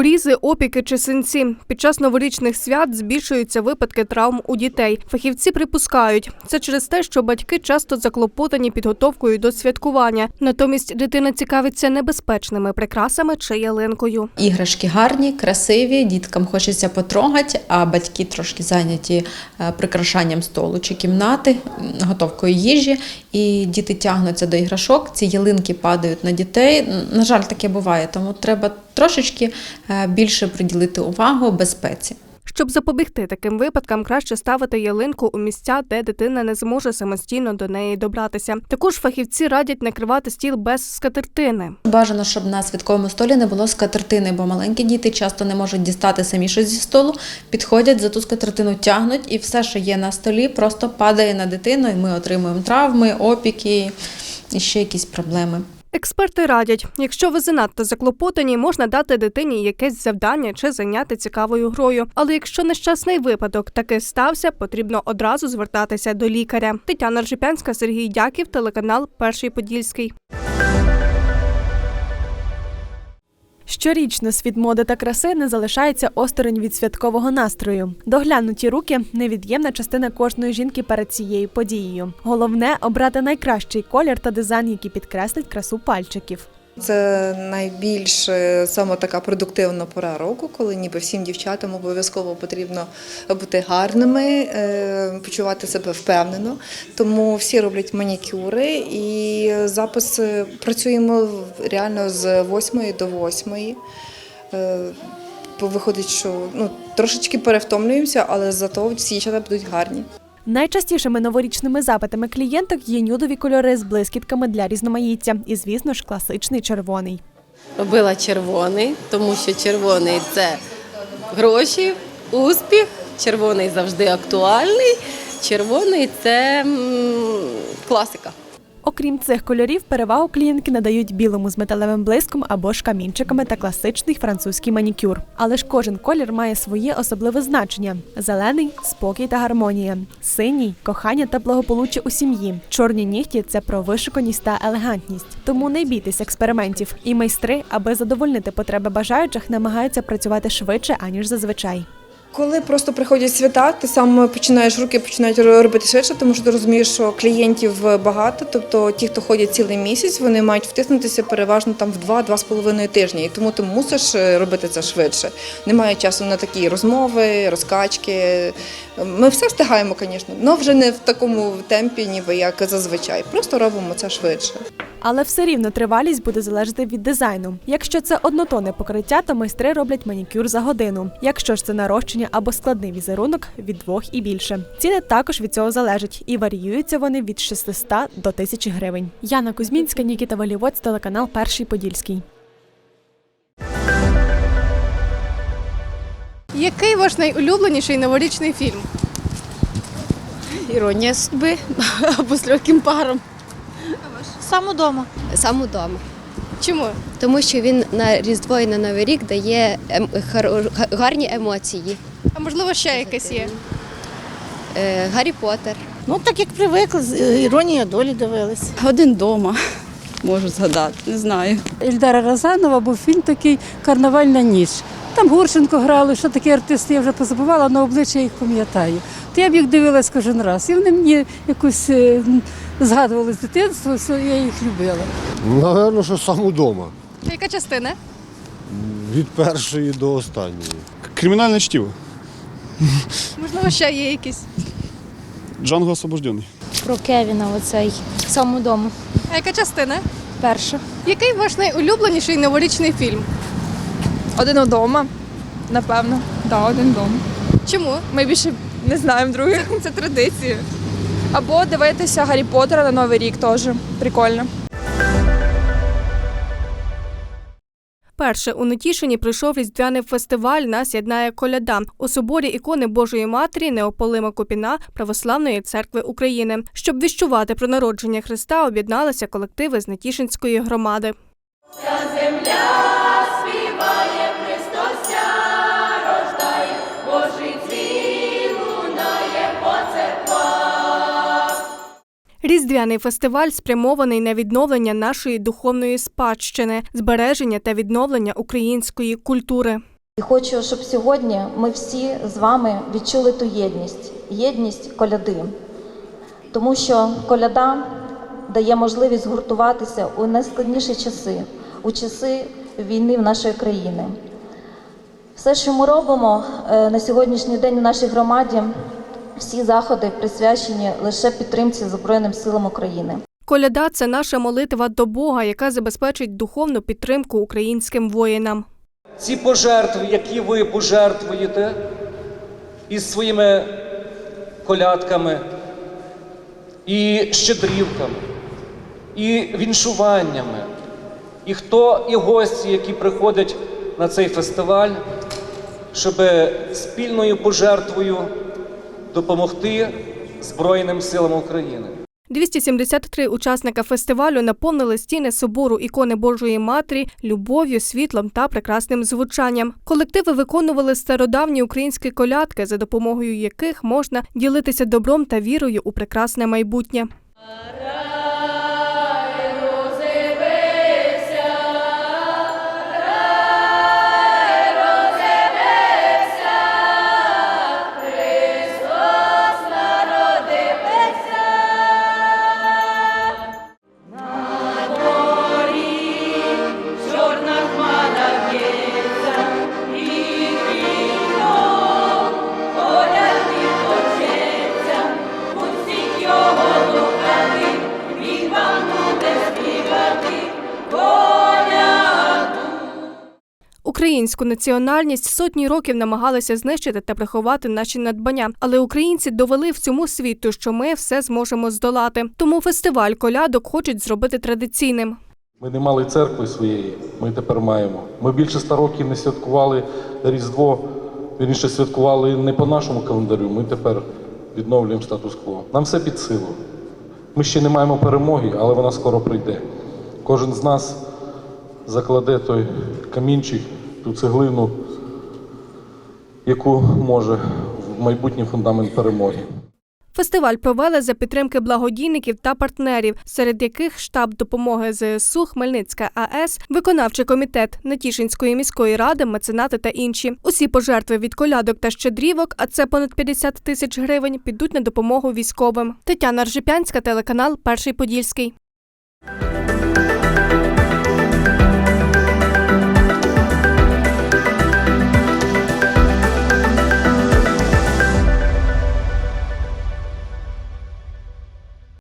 Порізи, опіки чи синці під час новорічних свят збільшуються випадки травм у дітей. Фахівці припускають, це через те, що батьки часто заклопотані підготовкою до святкування. Натомість дитина цікавиться небезпечними прикрасами чи ялинкою. Іграшки гарні, красиві, діткам хочеться потрогати, а батьки трошки зайняті е, прикрашанням столу чи кімнати, готовкою їжі, і діти тягнуться до іграшок. Ці ялинки падають на дітей. На жаль, таке буває, тому треба трошечки е, більше приділити увагу безпеці. Щоб запобігти таким випадкам, краще ставити ялинку у місця, де дитина не зможе самостійно до неї добратися. Також фахівці радять накривати стіл без скатертини. Бажано, щоб на святковому столі не було скатертини, бо маленькі діти часто не можуть дістати самі щось зі столу, підходять за ту скатертину, тягнуть, і все, що є на столі, просто падає на дитину, і ми отримуємо травми, опіки і ще якісь проблеми. Експерти радять, якщо ви занадто заклопотані, можна дати дитині якесь завдання чи зайняти цікавою грою. Але якщо нещасний випадок таки стався, потрібно одразу звертатися до лікаря. Тетяна Ржипянська, Сергій Дяків, телеканал Перший Подільський. Щорічно світ моди та краси не залишається осторонь від святкового настрою. Доглянуті руки невід'ємна частина кожної жінки перед цією подією. Головне обрати найкращий колір та дизайн, який підкреслить красу пальчиків. Це найбільш е, саме така продуктивна пора року, коли ніби всім дівчатам обов'язково потрібно бути гарними, е, почувати себе впевнено. Тому всі роблять манікюри і запис е, працюємо реально з 8 до 8. Е, бо Виходить, що ну, трошечки перевтомлюємося, але зато всі дівчата будуть гарні. Найчастішими новорічними запитами клієнток є нюдові кольори з блискітками для різноманіття, і, звісно ж, класичний червоний. Робила червоний, тому що червоний це гроші, успіх, червоний завжди актуальний, червоний це класика. Окрім цих кольорів, перевагу клієнтки надають білому з металевим блиском або ж камінчиками та класичний французький манікюр. Але ж кожен колір має своє особливе значення: зелений спокій та гармонія, синій кохання та благополуччя у сім'ї. Чорні нігті це про вишуканість та елегантність. Тому не бійтесь експериментів. І майстри, аби задовольнити потреби бажаючих, намагаються працювати швидше аніж зазвичай. Коли просто приходять свята, ти сам починаєш руки починають робити швидше, тому що ти розумієш, що клієнтів багато. Тобто ті, хто ходять цілий місяць, вони мають втиснутися переважно там в 2-2,5 тижні. І тому ти мусиш е, робити це швидше. Немає часу на такі розмови, розкачки. Ми все встигаємо, звісно, але вже не в такому темпі, ніби як зазвичай. Просто робимо це швидше. Але все рівно тривалість буде залежати від дизайну. Якщо це однотонне покриття, то майстри роблять манікюр за годину. Якщо ж це нарощення або складний візерунок від двох і більше. Ціни також від цього залежать і варіюються вони від 600 до 1000 гривень. Яна Кузьмінська, Нікіта Валівоць, телеканал Перший Подільський. Який ваш найулюбленіший новорічний фільм? Іронія судьби або з легким паром. Сам удома. Сам удома. Чому? Тому що він на Різдво і на Новий рік дає ем- гарні емоції. А можливо, ще якесь є? Е, Гаррі Поттер. Ну так як привикли, з- е, іронія долі дивились. Один дома можу згадати, не знаю. Ільдара Разанова був фільм такий Карнавальна ніч. Там Гурченко грали, що такі артисти, я вже позабувала, але обличчя їх пам'ятаю. То я б їх дивилась кожен раз. І вони мені якось е, м, згадували з дитинства, що я їх любила. Напевно, що сам удома. Яка частина? Від першої до останньої. Кримінальне чтиво. Можливо, ще є якісь. Джанго освобождений. Про Кевіна оцей сам удома. А яка частина? Перша. Який ваш найулюбленіший новорічний фільм? Один вдома, напевно. Так, один вдома. Чому? Ми більше не знаємо других. Це традиція. Або дивитися Гаррі Поттера на Новий рік теж. Прикольно. Перше у Нетішині прийшов різдвяний фестиваль Нас єднає коляда у соборі ікони Божої Матері Неополима Купіна Православної церкви України. Щоб віщувати про народження Христа, об'єдналися колективи з Нетішинської громади. Різдвяний фестиваль спрямований на відновлення нашої духовної спадщини, збереження та відновлення української культури. І хочу, щоб сьогодні ми всі з вами відчули ту єдність, єдність коляди. Тому що коляда дає можливість згуртуватися у найскладніші часи, у часи війни в нашої країни. Все, що ми робимо е, на сьогоднішній день в нашій громаді, всі заходи присвячені лише підтримці Збройним силам України. Коляда це наша молитва до Бога, яка забезпечить духовну підтримку українським воїнам. Ці пожертви, які ви пожертвуєте із своїми колядками, і щедрівками, і віншуваннями, і хто і гості, які приходять на цей фестиваль, щоб спільною пожертвою допомогти Збройним силам України. 273 учасника фестивалю наповнили стіни собору ікони Божої Матері любов'ю, світлом та прекрасним звучанням. Колективи виконували стародавні українські колядки, за допомогою яких можна ділитися добром та вірою у прекрасне майбутнє. Українську національність сотні років намагалися знищити та приховати наші надбання, але українці довели всьому світу, що ми все зможемо здолати. Тому фестиваль колядок хочуть зробити традиційним. Ми не мали церкви своєї, ми тепер маємо. Ми більше ста років не святкували Різдво, вірніше святкували не по нашому календарю. Ми тепер відновлюємо статус-кво. Нам все під силу. Ми ще не маємо перемоги, але вона скоро прийде. Кожен з нас закладе той камінчик, ту цеглину, яку може в майбутній фундамент перемоги. Фестиваль провели за підтримки благодійників та партнерів, серед яких штаб допомоги ЗСУ, Хмельницька АЕС, виконавчий комітет Натішинської міської ради, меценати та інші. Усі пожертви від колядок та щедрівок, а це понад 50 тисяч гривень, підуть на допомогу військовим. Тетяна Ржипянська, телеканал Перший Подільський.